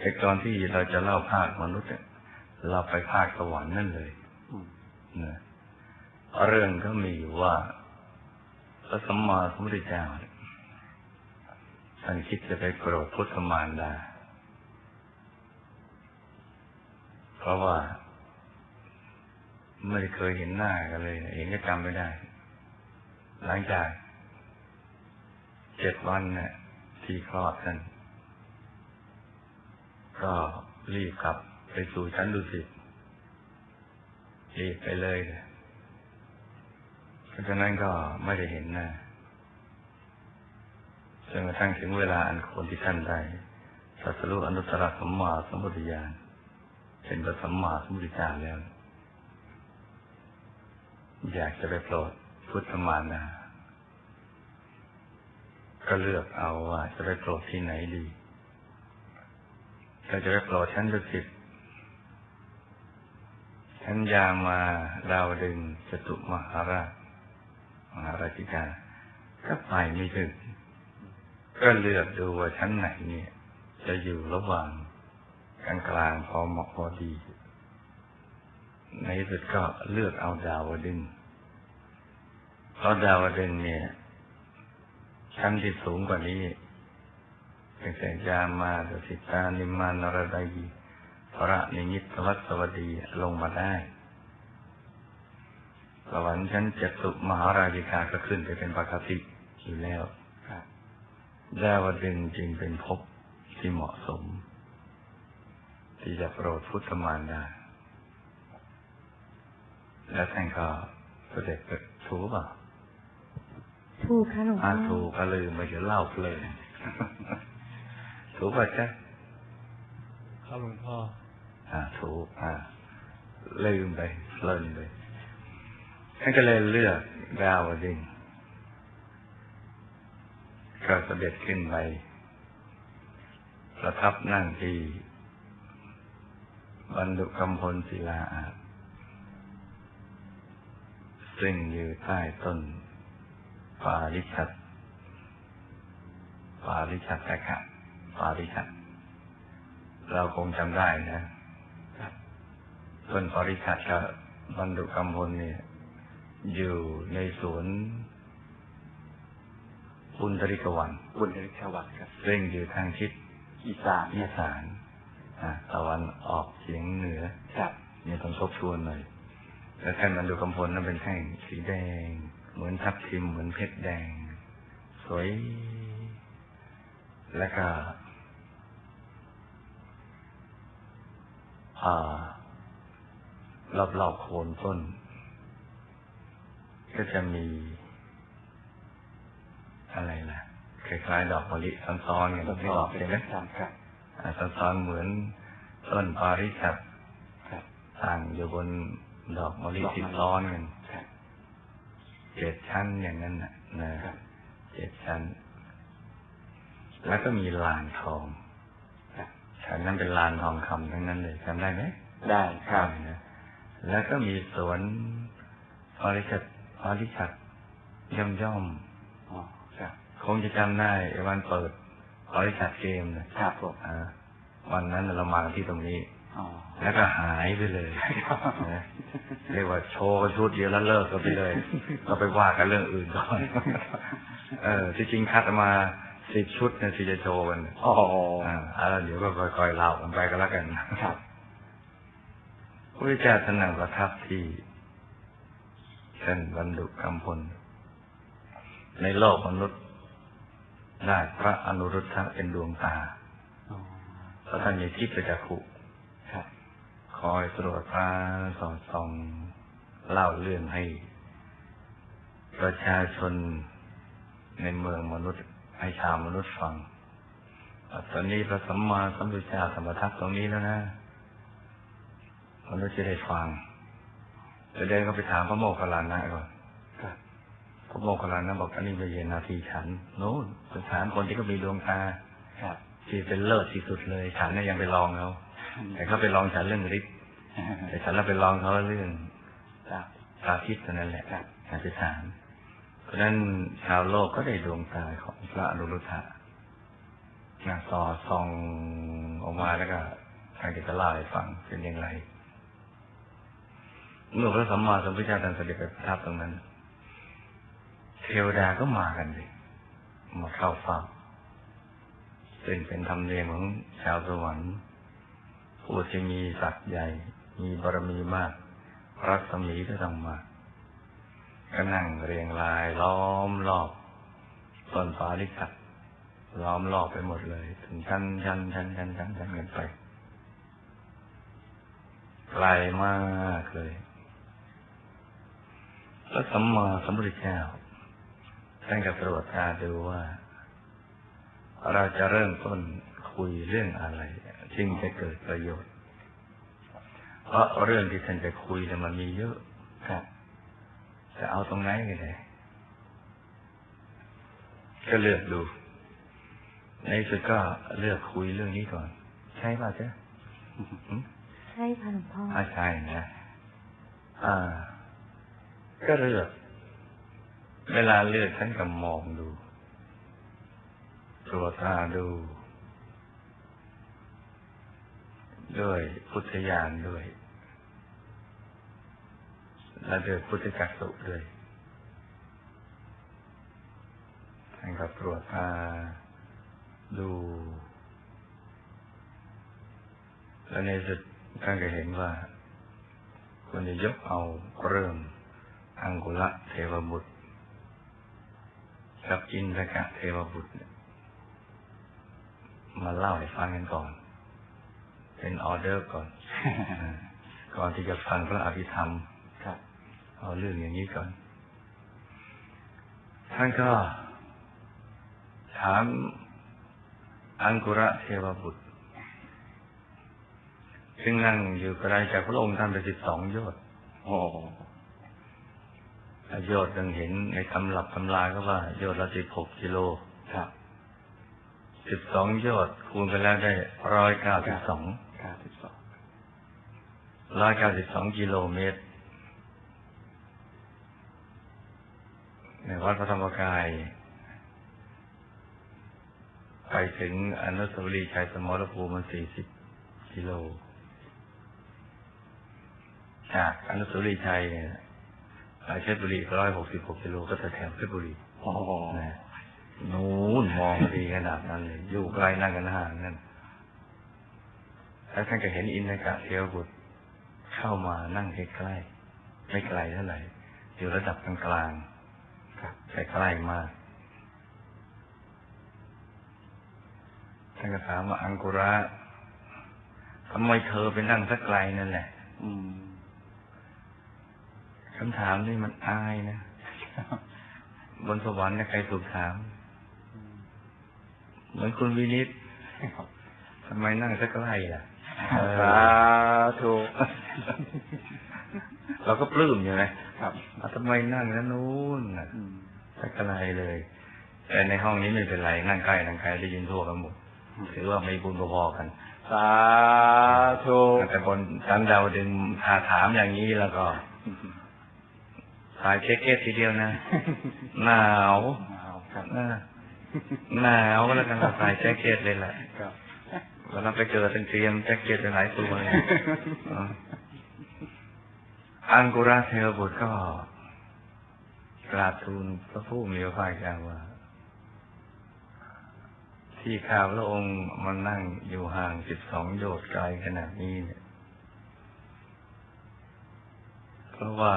ไอ้ตอนที่เราจะเล่าภาคมนุษย์เนี่ยเราไปภาคสวรรค์นั่นเลยอืมนะเรื่องก็มีอยู่ว่าพระสัมมาสัมพุทธเจ้าเนี่ยท่านคิดจะไปโปรดพุทธมารดา เพราะว่า ไม่เคยเห็นหน้ากันเลยเองก็จำไม่ได้ หลังจากเจ็ดวันเนี่ยที่คลอดท่าน ก็รีบกลับไปสู่ชั้นดุสิตรีบไปเลยเลยเพราะฉะนั้นก็ไม่ได้เห็นหน้าจนกระทั่งถึงเวลาอันควรที่ท่านได้ตรัสรู้อนุตตรสัมมาสัมพุทธญาณเป็นพระสัมมาสัมพุทธเจ้าแล้ว อยากจะไปโปรดพุทธมาราก็เลือกเอาว่าจะไปโปรดที่ไหนดี เราจะไปโปรดชั้นดุสิตชั้นยามาดาวดึงจตุมหาราชมหาราชิกาก็ไปไม่ถึงก็เลือกดูว่าชั้นไหนเนี่ย จะอยู่ระหว่างกลางกลางพอเหมาะพอดี ในที่สุดก็เลือกเอาดาวดึงเพราะดาวดึงเนี่ย ชั้นที่สูงกว่านี้ เป็นแต่ยามาสสิตานิมานรดัยพระนิมิตวัสวดีลงมาได้สวรรค์ชั้นจตุมหาราชิกาก็ขึ้นไปเป็นปกติอยู่แล้วครับดาวดึงส์จึงเป็นภพที่เหมาะสม ที่จะโปรดพุทธมารดาแล้วท่านก็เสด็จไปถูกเปล่าถูกค่ะหลวงพ่อาอถูกก็ลืมไปเดี๋ยวเล่าเพลิน ถูกป่ะจ๊ะครับหลวงพ่อ อ่า ถูก อ่า ลืมไปเพลินไปท่านก็เลยเลือกดาวดึงส์ก็เสด็จขึ้นไปประทับนั่งที่บรรดุกำพลศิลาอาสซึ่งอยู่ใต้ต้นปาริชัดปาริชัดตะกะ ปาริชัดเราคงจำได้นะต้นปาริชัดกับบรรดุกำพลเนี่ย อยู่ในสวนปุณธริกวันบุญเดชวัตครับซึ่งอยู่ทางทิศอีสานอีสานอ่าตะวันออกเฉียงเหนือครับเนี่ยต้องทบทวนหน่อยแล้วท่านบรรดุกำพลนั้นเป็นแท่งสีแดง เหมือนทับทิมเหมือนเพชรแดง สวย แล้วก็ อ่ารอบๆโคนต้น ก็จะมี อะไรล่ะคล้ายๆดอกมะลิซ้อนๆกันไม่ออกใช่ไหมครับครับอ่าซ้อนๆเหมือนต้นปาริชัดครับตั้งอยู่บนดอกมะลิดอกมะลิที่ซ้อนกันครับเจ็ดชั้นอย่างนั้นน่ะนะครับเจ็ดชั้น แล้วก็มีลานทอง ครับชั้นนั้นเป็นลานทองคำทั้งนั้นเลยจำได้ไหมได้ครับนะแล้วก็มีสวนปาริชัดปาริชัดย่อมย่อมอ๋อครับๆคงจะจำได้ไอ้วันเปิดปาริชัดเกมนะครับผมอ่าวันนั้นเรามาที่ตรงนี้อ๋อแล้วก็หายไปเลยนะเรียกว่าโชว์กันชุดเดียวแล้วเลิกกันไปเลยก็ไปว่ากันเรื่องอื่นก่อน เออที่จริงคัดมา สิบชุดเนี่ยที่จะโชว์กันอ๋ออ่าแล้วเดี๋ยวก็ค่อยๆเล่ากันไปก็แล้วกันครับพระเจ้าท่านนั่งประทับที่เช่นบรรดุกำพล ในโลกมนุษย์ ได้พระอนุรุทธะเป็นดวงตาอ๋อเพราะท่านมีทิพยจักขุครับคอยตรวจตาสอดส่องเล่าเรื่องให้ ประชาชนในเมืองมนุษย์ ให้ชาวมนุษย์ฟังว่าตอนนี้พระสัมมาสัมพุทธเจ้าธรรมทัศน์ตรงนี้แล้วนะมนุษย์จะได้ฟังจะเดินก็ไปถามพระโมคคัลลานะก่อนครับพระโมคคัลลานะบอกอันนี้ไม่เย็นนาทีฉันโน้นไปถามคนที่ก็มีดวงตาครับที่เป็นเลิศที่สุดเลย ฉันน่ะยังไปลองเขาแต่เขาไปลองฉันเรื่องฤทธิ์แต่ฉันเราไปลองเขาเรื่องครับตาทิพย์เท่านั้นแหละครับอาจจะถามเพ ราะนั้นชาวโลกก็ได้ดวงตาของพระอนุรุทธะนะสอส่องออกมาแล้วก็ทานก็จะเล่าให้ฟังเป็นอย่างไร เมื่อพระสัมมาสัมพุทธเจ้าท่านเสด็จไปประทับตรงนั้น เทวดาก็มากันเลยมาเข้าเฝ้าซึ่งเป็นธรรมเนียมของชาวสวรรค์ผู้ที่มีศักดิ์ใหญ่ มีบารมีมาก รัศมีก็ต้องมาก กนั่งเรียงรายล้อมรอบต้นฟ้าลิขัดล้อมรอบไปหมดเลย ถึงชั้นชั้นชั้นชั้นชั้นชั้นกันไปไกลมากเลยแล้วสัมมาสัมพุทธเจ้าท่านก็ตรวจตาดูว่า เราจะเริ่มต้นคุยเรื่องอะไรจึงจะเกิดประโยชน์ เพราะเรื่องที่ท่านจะคุยเนี่ยมันมีเยอะครับ จะเอาตรงไหนกันเลยก็เลือกดู ในที่สุดก็เลือกคุยเรื่องนี้ก่อน ใช่ป่ะเจ๊ะหืมใช่ค่ะหลวงพ่ออาใช่นะอ่า ก็เลือก เวลาเลือกฉันก็มองดูตรวจตาดู ด้วยพุทธญาณด้วย และด้วยพุทธจักสุด้วยท่านก็ตรวจตาดู แล้วในสุดท่านก็เห็นว่าควรจะยกเอาเรื่องอังกุละเทวบุตรกับอินทกะเทวบุตรเนี่ยมาเล่าให้ฟังกันก่อน เป็นออเดอร์ก่อนอ่าก่อนที่จะฟังพระอภิธรรมครับ เอาเรื่องอย่างนี้ก่อน ท่านก็ ถามอังกุระเทวบุตร ซึ่งนั่งอยู่ไกลจากพระองค์ท่านไปสิบสองโยชน์โอ้โยชน์ยังเห็นในตำรับตำราก็ว่าโยชน์ละสิบหกกิโลครับสิบสองโยชน์คูณไปแล้วได้ร้อยเก้าสิบสองเก้าสิบสองร้อยเก้าสิบสองกิโลเมตร ในวัดพระธรรมกาย ไปถึงอนุสาวรีย์ชัยสมรภูมิมันสี่สิบกิโล จากอนุสาวรีย์ชัยเนี่ยไปเพชรบุรีร้อยหกสิบหกกิโลก็จะแถวเพชรบุรีโอ้นะนู้นมองดีขนาดนั้นเลยอยู่ไกลนั่งกันห่างนั่นแล้วท่านก็เห็นอินทกะเทวบุตรเข้ามานั่งใกล้ๆไม่ไกลเท่าไหร่อยู่ระดับกลางๆครับ ใกล้ๆมากท่านก็ถามว่าอังกุระทำไมเธอไปนั่งสักไกลนั่นแหละคำถามนี่มันอายนะ บนสวรรค์นะใครถูกถาม เหมือนคุณวินิตทำไมนั่งสักไกลล่ะสาธุ เราก็ปลื้มอยู่ไงครับอะทำไมนั่งแล้วนู้นน่ะอืมสักไกลเลย แต่ในห้องนี้ไม่เป็นไรนั่งใกล้นั่งไกลได้ยินทั่วกันหมดถือว่าไม่บุญพอๆกันสาธุแต่บนชั้นดาวดึงอาถามอย่างนี้แล้วก็สายเช็คเก็ตทีเดียวนะหนาวเอาครับเออหนาวแล้วกันเราใส่แจ็คเก็ตเลยแหละครับเวลาไปเจอต้องเตรียมแจ็คเก็ตไปหลายตัวเลยเอังกุราเทวบุตรก็กราบทูลพระผู้มีพระภาคเจ้าว่า ที่ข้าพระองค์มานั่งอยู่ห่างสิบสองโยชน์ไกลขนาดนี้เนี่ย เพราะว่า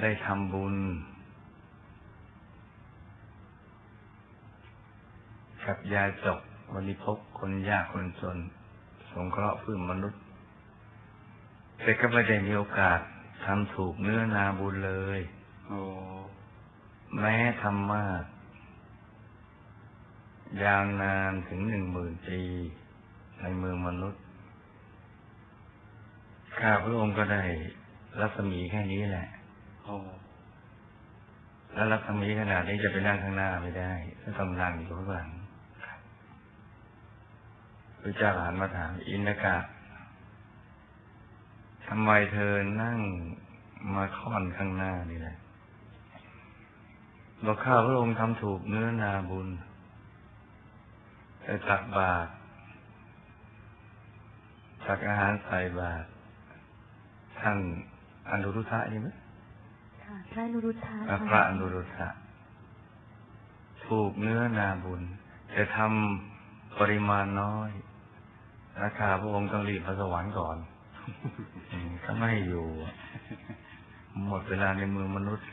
ได้ทำบุญ กับยาจกบริพกคนยากคนจน สงเคราะห์พื้นมนุษย์ แต่ก็ไม่ได้มีโอกาสทำถูกเนื้อนาบุญเลยโอ้แม้ทำมาก ยาวนานถึงหนึ่งหมื่นปี ในเมืองมนุษย์ ข้าพระองค์ก็ได้รัศมีแค่นี้แหละโอ้แล้วรัศมีขนาดนี้จะไปนั่งข้างหน้าไม่ได้ก็ต้องนั่งอยู่ข้างหลังพระเจ้าหันมาถามอินทกะ ทำไมเธอนั่งมาค่อนข้างหน้านี่แหละบอกข้าพระองค์ทำถูกเนื้อนาบุญแต่ตักบาตรตักอาหารใส่บาตรท่านอนุรุทธะใช่ไหมค่ะพระนุรุทธะอ่าพระอนุรุทธะถูกเนื้อนาบุญแต่ทำปริมาณน้อยราคาพระองค์ต้องรีบพระสวรรค์ก่อน อืมก็ไม่อยู่ หมดเวลาในเมืองมนุษย์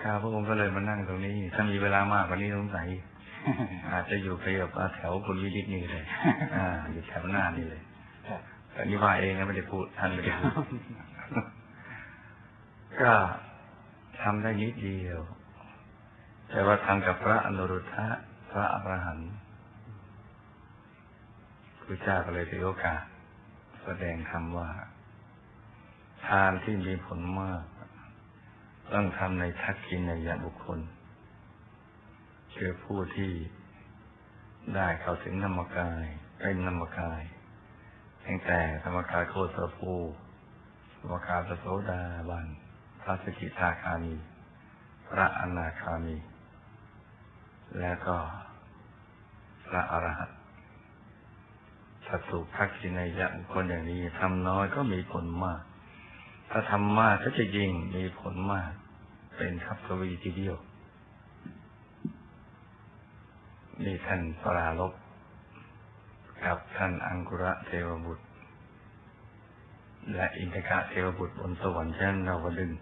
ข้าพระองค์ก็เลยมานั่งตรงนี้ ถ้ามีเวลามากกว่านี้สงสัยอาจจะอยู่ไปกับแถวคุณวิริตนี่เลย อ่า อยู่แถวหน้านี่เลยแต่นี่ว่าเองนะไม่ได้พูดท่านไม่ได้พูดก็ทำได้นิดเดียว แต่ว่าทำกับพระอนุรุทธะพระอรหันต์ พระเจ้าก็เลยถือโอกาสแสดงคำว่า ทานที่มีผลมาก ต้องทำในทักษิณยบุคคลคือผู้ที่ได้เข้าถึงธรรมกายเป็นธรรมกายตั้งแต่ธรรมกายโคตรภูธรรมกายพระโสดาบันพระสกิทาคามี พระอนาคามี และก็พระอรหันต์ ถ้าถูกทักษิณยบุคคลอย่างนี้ทำน้อยก็มีผลมาก ถ้าทำมากก็จะยิ่งมีผลมาก เป็นทัพทวีทีเดียวนี่ท่านปราลบกับท่านอังกุระเทวบุตร และอินทกะเทวบุตรบนสวรรค์ชั้นดาวดึงส์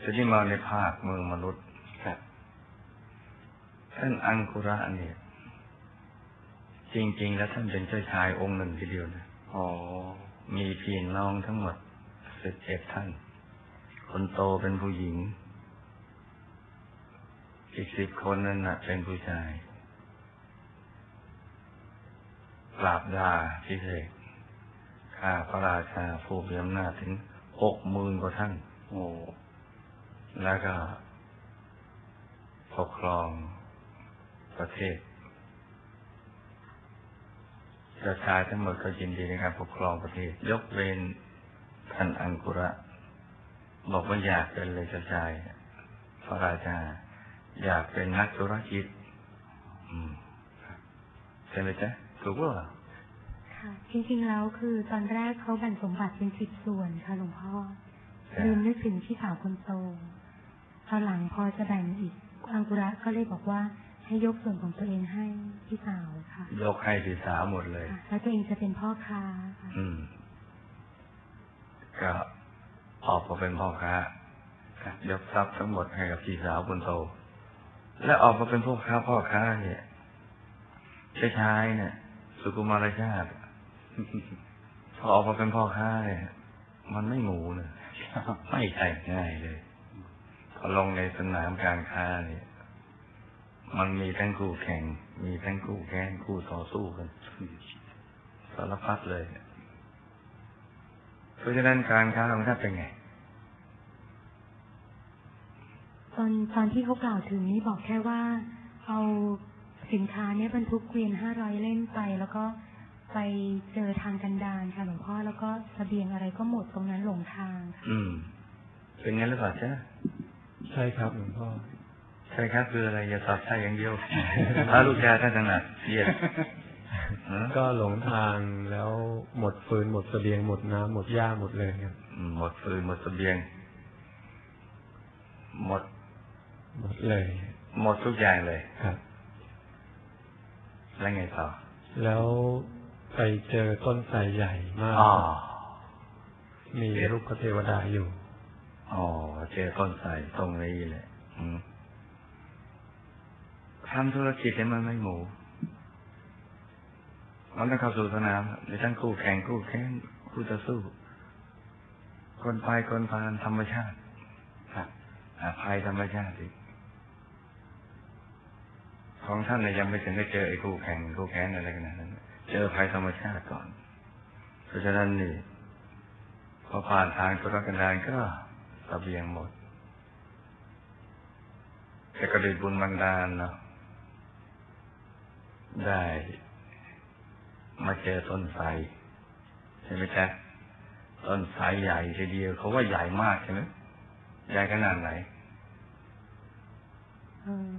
จะที่มาในภาคเมืองมนุษย์ครับท่านอังกุระเนี่ย จริง ๆ แล้วท่านเป็นเจ้าชายองค์หนึ่งทีเดียวนะอ๋อ มีพี่น้องทั้งหมดสิบเอ็ดท่าน คนโตเป็นผู้หญิง อีกสิบคนนั้นน่ะเป็นผู้ชายปราบดาพิเศษข้าพระราชาผู้มีอำนาจถึงหกหมื่นกว่าท่าน โอ้ แล้วก็ปกครองประเทศ เจ้าชายทั้งหมดก็ยินดีในการปกครองประเทศ ยกเว้นท่านอังกุระ บอกว่าอยากเป็นเลยเจ้าชายพระราชา อยากเป็นนักธุรกิจอืมใช่ไหมจ๊ะถูกว่าค่ะจริงๆแล้วคือตอนแรกเขาแบ่งสมบัติเป็นสิบส่วนค่ะหลวงพ่อลืมนึกถึงพี่สาวคนโตตอนหลังพอจะแบ่งอีกอังกุระก็เลยบอกว่า ให้ยกส่วนของตัวเองให้พี่สาวค่ะ ยกให้พี่สาวหมดเลยค่ะแล้วตัวเองจะเป็นพ่อค้าค่ะอืม ก็ออกมาเป็นพ่อค้ายกทรัพย์ทั้งหมดให้กับพี่สาวคนโต และออกมาเป็นพ่อค้าพ่อค้าเนี่ยชายชายเนี่ยสุกุมารชาติพอออกมาเป็นพ่อค้าเนี่ยมันไม่หมูเนยไม่ใช่ง่ายเลยพอลงในสนามการค้าเนี่ย มันมีทั้งคู่แข่ง มีทั้งคู่แข่งคู่ต่อสู้กันสารพัดเลย เพราะฉะนั้นการค้าของท่านเป็นไง ตอนตอนที่เขากล่าวถึงนี่บอกแค่ว่า เอาสินค้าเนี่ยบรรทุกเกวียนห้าร้อยเล่มไป แล้วก็ไปเจอทางกันดารค่ะหลวงพ่อแล้วก็เสบียงอะไรก็หมดตรงนั้นหลงทางค่ะอืม เป็นงั้นหรือเปล่าจ๊ะใช่ครับหลวงพ่อ ใช่ครับคืออะไรอย่าตอบใช่อย่างเดียวถ้าลูกชายท่านถนัดเหยียดฮะก็หลงทางแล้วหมดฟืนหมดเสบียงหมดน้ำหมดหญ้าหมดเลยครับอืมหมดฟืนหมดเสบียง หมด หมดเลย หมดทุกอย่างเลยครับ แล้วไงต่อ แล้วไปเจอต้นไทรใหญ่มากอ๋อมีรูปเทวดาอยู่อ๋อเจอต้นไทรตรงนี้แหละอืม ทำธุรกิจให้มันไม่หมูมันต้องเข้าสู่สนามมีทั้งคู่แข่งคู่แข่งคู่ต่อสู้ คนไปคนพานธรรมชาติครับภัยธรรมชาติอีกของท่านเนี่ยยังไม่ถึงได้เจอไอ้คู่แข่งคู่แข่งอะไรขนนั้นเจอภัยธรรมชาติก่อน เพราะฉะนั้นนี่พอผ่านทางธุรกันดารก็เสบียงหมดแต่ก็ได้บุญบันดาลเนาะ ได้ มาเจอต้นไทรใช่ไหมจ๊ะต้นไทรใหญ่ทีเดียวเขาว่าใหญ่มากใช่ไหมใหญ่ขนาดไหนเออ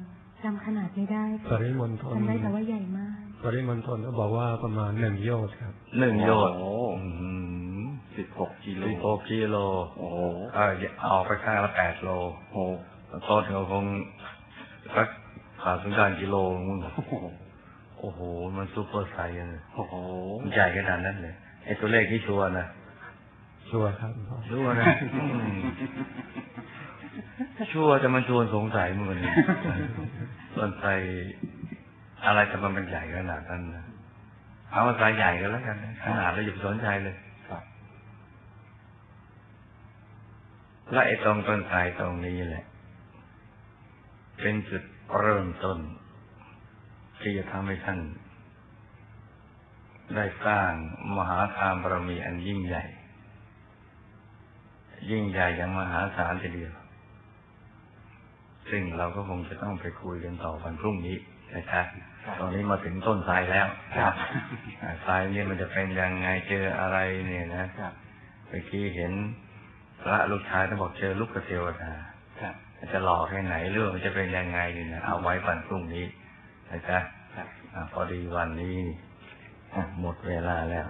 จำขนาดไม่ได้ปริมณฑลจำได้แต่ว่าใหญ่มาก ปริมณฑลก็บอกว่าประมาณหนึ่งโยชน์ครับหนึ่งโยชน์โอ้สิบหกกิโลสิบหกกิโล โอ้โหเออออกไปข้างละแปดโลโอ้โหต้นเขาคงสักขาดถึงการกิโลมึง โอ้โหโอ้โห มันซูเปอร์ไซส์เลยโอ้โหมันใหญ่ขนาดนั้นเลยไอ้ตัวเลขที่ชัวร์นะชัวร์ครับหลวงพ่อชัวร์นะอืมชัวร์จะมันชวนสงสัยมึงคนนี้ต้นไทรอะไรจะมันเป็นใหญ่ขนาดนั้นนะเอาว่าไซส์ใหญ่กันแล้วกันนะขนาดเราอย่าไปสนใจเลยครับและไอ้ตรงต้นไทรตรงนี้แหละ เป็นจุดเริ่มต้น ที่จะทำให้ท่าน ได้สร้างมหาทานบารมีอันยิ่งใหญ่ ยิ่งใหญ่อย่างมหาศาลทีเดียว ซึ่งเราก็คงจะต้องไปคุยกันต่อวันพรุ่งนี้นะครับตอนนี้มาถึงต้นทรายแล้วครับอ่าทรายเนี่ยมันจะเป็นยังไงเจออะไรเนี่ยนะครับเมื่อกี้เห็นพระลูกชายท่านบอกเจอลูกกระเทวดาครับจะหล่อแค่ไหนเรื่องมันจะเป็นยังไงนี่นะเอาไว้วันพรุ่งนี้ นะจ๊ะครับอ่าพอดีวันนี้อะหมดเวลาแล้ว